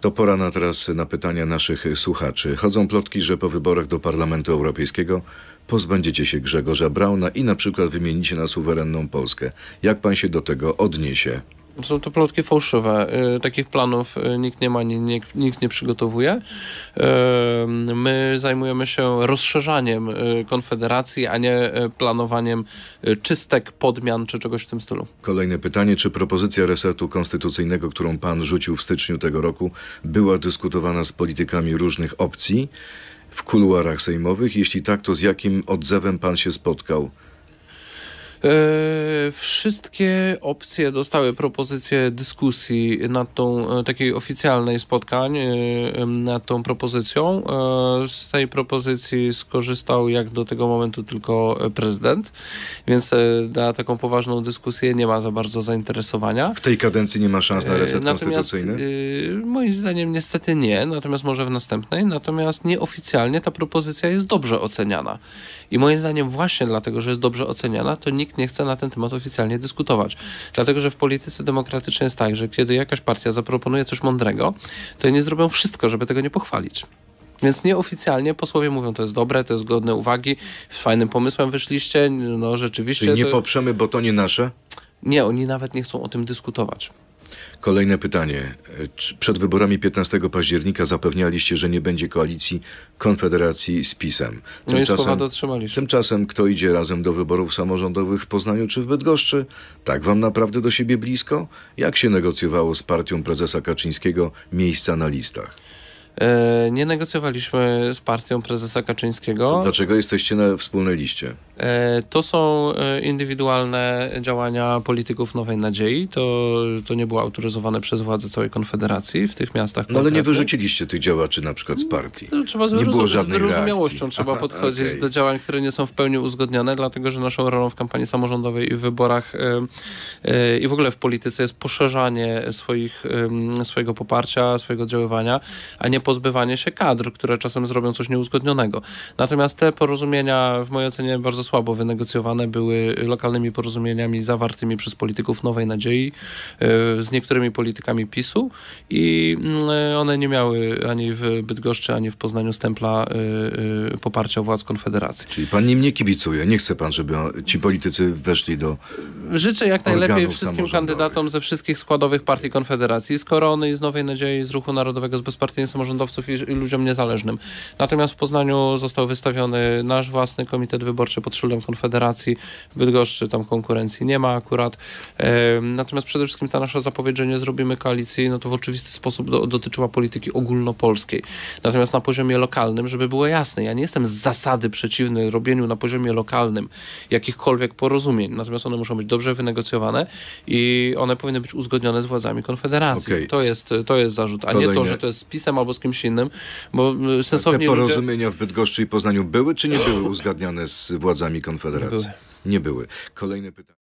To pora na teraz na pytania naszych słuchaczy. Chodzą plotki, że po wyborach do Parlamentu Europejskiego pozbędziecie się Grzegorza Brauna i na przykład wymienicie na suwerenną Polskę. Jak pan się do tego odniesie? Są to plotki fałszywe. Y, Takich planów y, nikt nie ma, ni- nikt, nikt nie przygotowuje. Y, My zajmujemy się rozszerzaniem Konfederacji, a nie planowaniem czystek, podmian czy czegoś w tym stylu. Kolejne pytanie, czy propozycja resetu konstytucyjnego, którą pan rzucił w styczniu tego roku, była dyskutowana z politykami różnych opcji w kuluarach sejmowych? Jeśli tak, to z jakim odzewem pan się spotkał? E, Wszystkie opcje dostały propozycję dyskusji nad tą, e, takiej oficjalnej spotkań e, nad tą propozycją. Z tej propozycji skorzystał jak do tego momentu tylko prezydent, więc na taką poważną dyskusję nie ma za bardzo zainteresowania. W tej kadencji nie ma szans na reset Natomiast konstytucyjny? moim zdaniem niestety nie, natomiast może w następnej, natomiast nieoficjalnie ta propozycja jest dobrze oceniana. I moim zdaniem właśnie dlatego, że jest dobrze oceniana, to nikt nie chce na ten temat oficjalnie dyskutować. Dlatego, że w polityce demokratycznej jest tak, że kiedy jakaś partia zaproponuje coś mądrego, to oni zrobią wszystko, żeby tego nie pochwalić. Więc nieoficjalnie posłowie mówią, to jest dobre, to jest godne uwagi, fajnym pomysłem wyszliście, no rzeczywiście. Czyli nie to... poprzemy, bo to nie nasze? Nie, oni nawet nie chcą o tym dyskutować. Kolejne pytanie. Przed wyborami 15 października zapewnialiście, że nie będzie koalicji Konfederacji z PiSem. No słowa dotrzymaliśmy. tymczasem kto idzie razem do wyborów samorządowych w Poznaniu czy w Bydgoszczy? Tak wam naprawdę do siebie blisko? Jak się negocjowało z partią prezesa Kaczyńskiego miejsca na listach? E, Nie negocjowaliśmy z partią prezesa Kaczyńskiego. Dlaczego jesteście na wspólnej liście? E, To są e, indywidualne działania polityków Nowej Nadziei. To, to nie było autoryzowane przez władze całej Konfederacji w tych miastach. No ale nie wyrzuciliście tych działaczy na przykład z partii. To trzeba z, Nie było z wyrozumiałością reakcji. trzeba Aha, podchodzić okej. do działań, które nie są w pełni uzgodnione, dlatego że naszą rolą w kampanii samorządowej i w wyborach e, i w ogóle w polityce jest poszerzanie swoich, swojego poparcia, swojego oddziaływania, a nie pozbywanie się kadr, które czasem zrobią coś nieuzgodnionego. Natomiast te porozumienia w mojej ocenie bardzo słabo wynegocjowane były lokalnymi porozumieniami zawartymi przez polityków Nowej Nadziei e, z niektórymi politykami PiSu i mm, one nie miały ani w Bydgoszczy, ani w Poznaniu stempla e, e, poparcia władz Konfederacji. Czyli pan nim nie kibicuje. Nie chce pan, żeby ci politycy weszli do Życzę jak najlepiej wszystkim kandydatom ze wszystkich składowych partii Konfederacji, z Korony, i z Nowej Nadziei, z Ruchu Narodowego, z bezpartyjnych samorządowców i, i ludziom niezależnym. Natomiast w Poznaniu został wystawiony nasz własny komitet wyborczy pod szyldem Konfederacji. W Bydgoszczy tam konkurencji nie ma akurat. Natomiast przede wszystkim ta nasza zapowiedź, że nie zrobimy koalicji, no to w oczywisty sposób do, dotyczyła polityki ogólnopolskiej. Natomiast na poziomie lokalnym, żeby było jasne, ja nie jestem z zasady przeciwny robieniu na poziomie lokalnym jakichkolwiek porozumień. Natomiast one muszą być dobrze wynegocjowane i one powinny być uzgodnione z władzami Konfederacji. Okej. To, jest, to jest zarzut, a nie to, że to jest z PiSem albo z kimś innym, bo y, Te sensowni ludzie... porozumienia w Bydgoszczy i Poznaniu były czy nie były uzgadniane z władzami Konfederacji? Nie były. Nie były. Kolejne pytanie.